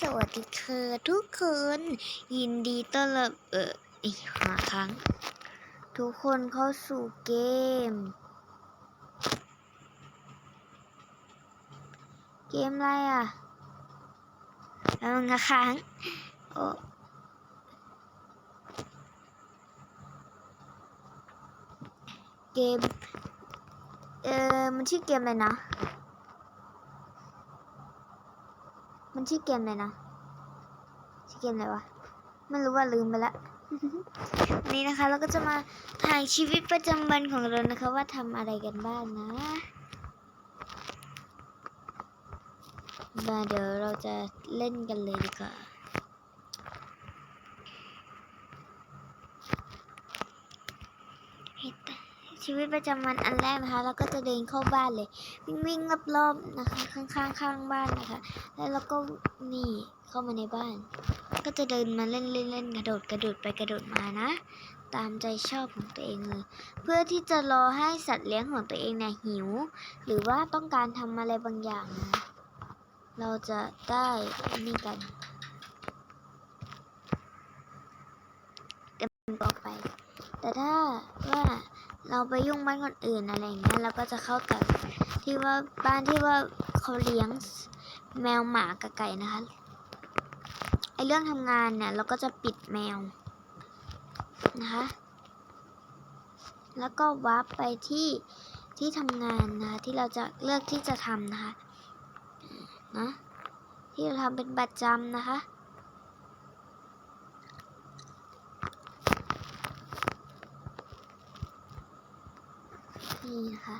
สวัสดีค่ะทุกคน ยินดีต้อนรับเอออีกหาครั้ง ทุกคนเข้าสู่เกม เกมอะไรอะแล้วนะค้างโอ้เกม เออมันชื่อเกมอะไรนะ มัน ชื่อเกมเลยนะ ชื่อเกมอะไรวะ ไม่รู้ว่าลืมไปละวันนี้นะคะเราก็จะมาถ่ายชีวิตประจำวันของเรานะคะ ว่าทำอะไรกันบ้างนะมาเดี๋ยวเราจะเล่นกันเลยดีกว่า ชีวิตประจำวันอันแรกนะคะ เราก็จะเดินเข้าบ้านเลย วิ่งวิ่งรอบๆนะคะ ข้างๆข้างบ้านนะคะ แล้วเราก็นี่เข้ามาในบ้าน ก็จะเดินมาเล่นเล่นเล่นกระโดดกระโดดไปกระโดดมานะ ตามใจชอบของตัวเองเลย เพื่อที่จะรอให้สัตว์เลี้ยงของตัวเองเนี่ยหิว หรือว่าต้องการทำอะไรบางอย่างนะเราจะได้นี่กันเต็มต่อไป แต่ถ้าว่า เราไปยุ่งบ้านคนอื่นอะไรอย่างเงี้ยเราก็จะเข้าแต่ที่ว่าบ้านที่ว่าเขาเลี้ยงแมวหมากับไก่นะคะไอเรื่องทำงานเนี่ย เราก็จะปิดแมวนะคะ แล้วก็วาร์ปไปที่ที่ทำงานนะคะที่เราจะเลือกที่จะทำนะคะนะที่เราทำเป็นประจำนะคะ นี่นะคะ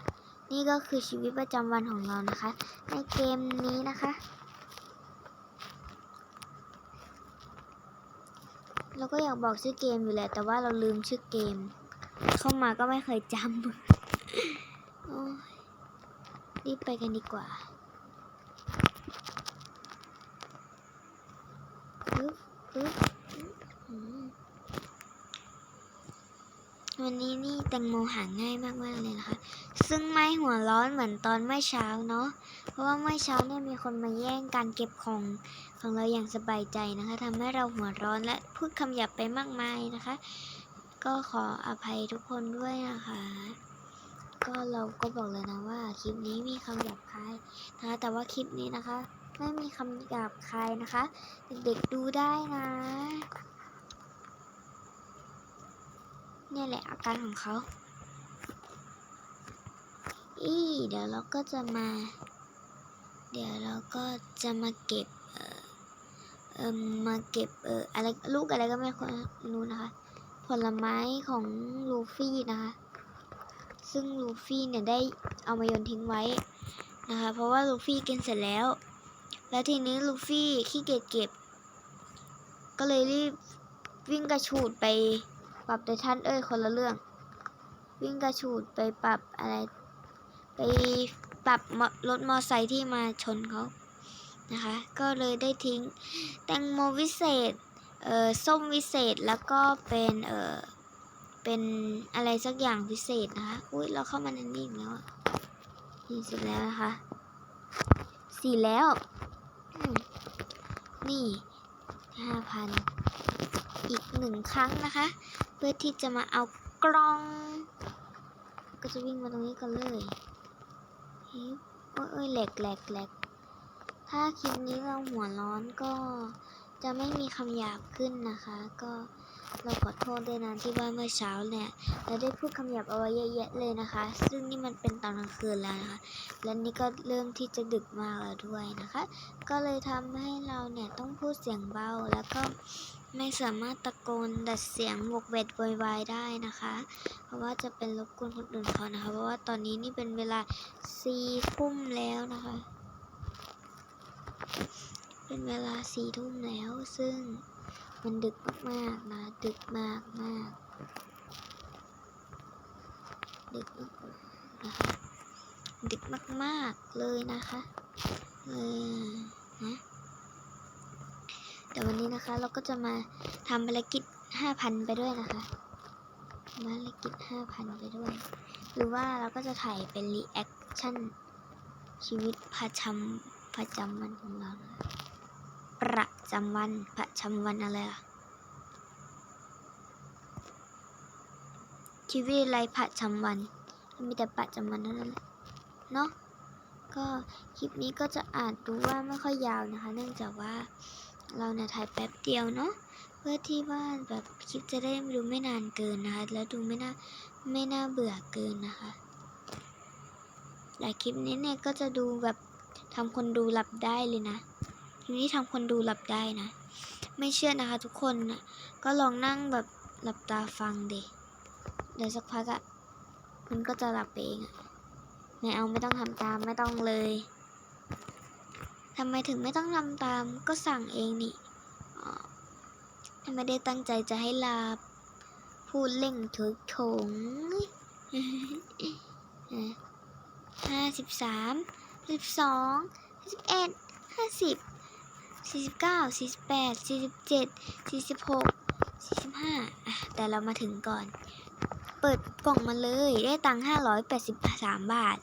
นี่ก็คือชีวิตประจำวันของเรานะคะ ในเกมนี้นะคะ เราก็อยากบอกชื่อเกมอยู่แหละ แต่ว่าเราลืมชื่อเกม เข้ามาก็ไม่เคยจำโอ้ยรีบไปกันดีกว่าปึ๊บปึ๊บอืม วันนี้นี่แตงโมหาง่ายมากๆเลยนะคะ ซึ่งไม่หัวร้อนเหมือนตอนเมื่อเช้าเนาะ เพราะว่าเมื่อเช้าเนี่ยมีคนมาแย่งการเก็บของของเราอย่างสบายใจนะคะทำให้เราหัวร้อนและพูดคำหยาบไปมากมายนะคะ ก็ขออภัยทุกคนด้วยนะคะ ก็เราก็บอกเลยนะว่าคลิปนี้มีคำหยาบคายนะคะแต่ว่าคลิปนี้นะคะ ไม่มีคำหยาบคายนะคะ เด็กๆดูได้นะ เนี่แหละอาการของเขาอีเดี๋ยวเราก็จะมา เดี๋ยวเราก็จะมาเก็บ เอ่อเอ่มาเก็บ เอ่ออะไรลูกอะไรก็ไม่รู้นะคะ ผลไม้ของลูฟี่นะคะ ซึ่งลูฟี่เนี่ยได้เอามาโยนทิ้งไว้นะคะ เพราะว่าลูฟี่กินเสร็จแล้ว แล้วทีนี้ลูฟี่ขี้เกียจเก็บ ก็เลยรีบวิ่งกระฉูดไป ปรับไททันเอ้ยคนละเรื่อง วิ่งกระฉูดไปปรับอะไร ไปปรับรถมอไซค์ที่มาชนเขานะคะ ก็เลยได้ทิ้งแตงโมวิเศษ เอ่อ ส้มวิเศษ แล้วก็เป็น เอ่อ เป็นอะไรสักอย่างพิเศษนะคะ อุ้ยเราเข้ามาในนี้แล้วอะนี่เสร็จแล้วนะคะสี่แล้ว นี่ห้าพัน อีกหนึ่งครั้งนะคะ เพื่อที่จะมาเอากล้อง ก็จะวิ่งมาตรงนี้กันเลยเฮ้ยเอ้ยแหลกแหลกแหลกถ้าคลิปนี้เราหัวร้อนก็จะไม่มีคำหยาบขึ้นนะคะ ก็ เราขอโทษด้วยนะที่ว่าเมื่อเช้าเนี่ยเราได้พูดคำหยาบเอาไว้เยอะแยะเลยนะคะ ซึ่งนี่มันเป็นตอนกลางคืนแล้วนะคะ และนี่ก็เริ่มที่จะดึกมากแล้วด้วยนะคะ ก็เลยทำให้เราเนี่ยต้องพูดเสียงเบาแล้วก็ไม่สามารถตะโกนดัดเสียงบกเวดโวยวายได้นะคะ เพราะว่าจะเป็นรบกวนคนอื่นเขานะคะ เพราะว่าตอนนี้นี่เป็นเวลาสี่ทุ่มแล้วนะคะ เป็นเวลาสี่ทุ่มแล้วซึ่ง มันดึกมากๆนะ ดึกมากมากดึกนะคะดึกมากๆเลยนะคะเออนะเดี๋ยววันนี้นะคะเราก็จะมาทำภารกิจ5,000ไปด้วยนะคะภารกิจ5,000ไปด้วย หรือว่าเราก็จะถ่ายเป็นรีแอคชั่นชีวิตประจำประจำวันของเราประ จำวันประจำวันอะไรล่ะชีวิตไรประจำวัน มีแต่ประจำวันเท่านั้นแหละเนาะก็คลิปนี้ก็จะอ่านดูว่าไม่ค่อยยาวนะคะ เนื่องจากว่าเราเนี่ยถ่ายแป๊บเดียวเนาะเพื่อที่ว่าแบบคลิปจะได้ดูไม่นานเกินนะคะ แล้วดูไม่น่าไม่น่าเบื่อเกินนะคะแต่คลิปนี้เนี่ยก็จะดูแบบทำคนดูหลับได้เลยนะ คลิปนี้ทำคนดูหลับได้นะ ไม่เชื่อนะคะทุกคนนะก็ลองนั่งแบบหลับตาฟังดิเดี๋ยวสักพักอะมันก็จะหลับเองอะไม่เอาไม่ต้องทำตามไม่ต้องเลยทำไมถึงไม่ต้องทำตามก็สั่งเองนี่ไม่ได้ตั้งใจจะให้หลับพูดเล่งถึกถงห้าสิบสามสิบสองสิบเอ็ดห้าสิบ สี่สิบเก้าสี่สิบแปดสี่สิบเจ็ดสี่สิบหกสี่สิบห้าแต่เรามาถึงก่อน เปิดกล่องมาเลยได้ตังค์ห้าร้อยแปดสิบสามบาท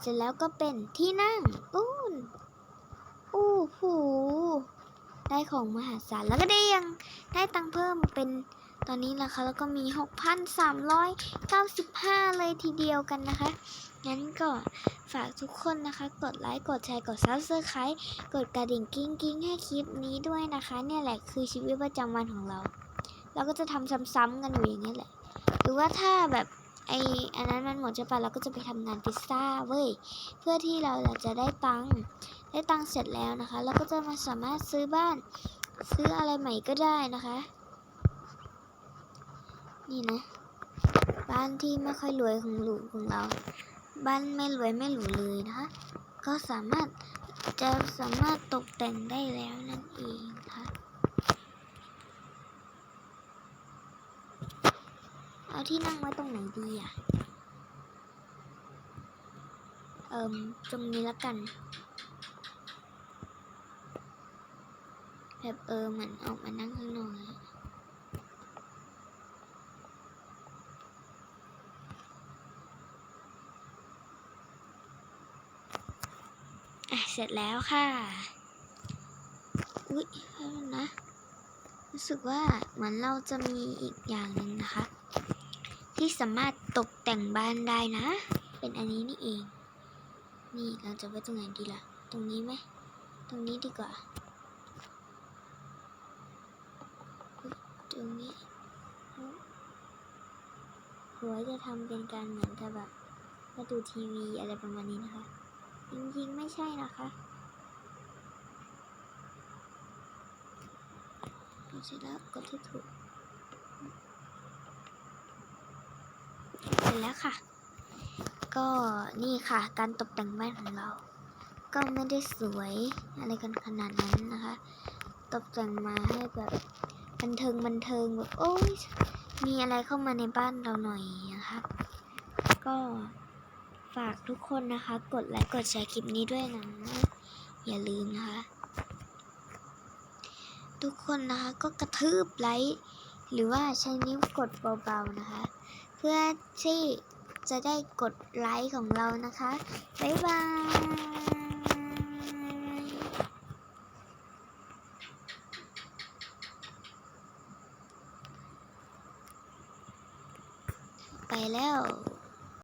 เสร็จแล้วก็เป็นที่นั่งอู้นอู้หูได้ของมหาศาลแล้วก็ได้ยังได้ตังค์เพิ่มเป็น ตอนนี้นะคะแล้วก็มี 6,395 เลยทีเดียวกันนะคะ งั้นก็ฝากทุกคนนะคะ กดไลค์ กดแชร์ กดซับสไครต์กดกระดิ่งกิ้งกิ้งให้คลิปนี้ด้วยนะคะ เนี่ยแหละคือชีวิตประจำวันของเรา เราก็จะทำซ้ำๆกันอยู่อย่างนี้แหละ หรือว่าถ้าแบบไออันนั้นมันหมดใช่ปเราก็จะไปทำงานพิซซ่าเว้ยเพื่อที่เราจะได้ตังค์ได้ตังค์เสร็จแล้วนะคะ เราก็จะมาสามารถซื้อบ้าน ซื้ออะไรใหม่ก็ได้นะคะ นี่นะ บ้านที่ไม่ค่อยรวยของหลูของเรา บ้านไม่รวยไม่หรูเลยนะคะก็สามารถจะสามารถตกแต่งได้แล้วนั่นเองค่ะเอาที่นั่งไว้ตรงไหนดีอะ เอิมตรงนี้ละกัน แบบเออเหมือนออกมานั่งข้างนอกอะอะ เสร็จแล้วค่ะ อุ๊ยแป๊บนึงนะ รู้สึกว่าเหมือนเราจะมีอีกอย่างหนึ่งนะคะ ที่สามารถตกแต่งบ้านได้นะ เป็นอันนี้นี่เอง นี่เราจะไว้ตรงไหนดีล่ะ ตรงนี้ไหม ตรงนี้ดีกว่า ตรงนี้หัวจะทำเป็นการเหมือนกับแบบมาดูทีวีอะไรประมาณนี้นะคะ จริงๆ ไม่ใช่นะคะเสร็จแล้วกดที่ถูกเสร็จแล้วค่ะ ก็นี่ค่ะ การตกแต่งบ้านของเรา ก็ไม่ได้สวยอะไรกันขนาดนั้นนะคะ ตกแต่งมาให้แบบบันเทิงบันเทิงแบบโอ้ยมีอะไรเข้ามาในบ้านเราหน่อยนะคะ ก็ ฝากทุกคนนะคะ กดไลค์กดแชร์คลิปนี้ด้วยนะ อย่าลืมนะคะ ทุกคนนะคะก็กระทืบไลค์หรือว่าใช้นิ้วกดเบาๆนะคะ เพื่อที่จะได้กดไลค์ของเรานะคะ บ๊ายบายไปแล้ว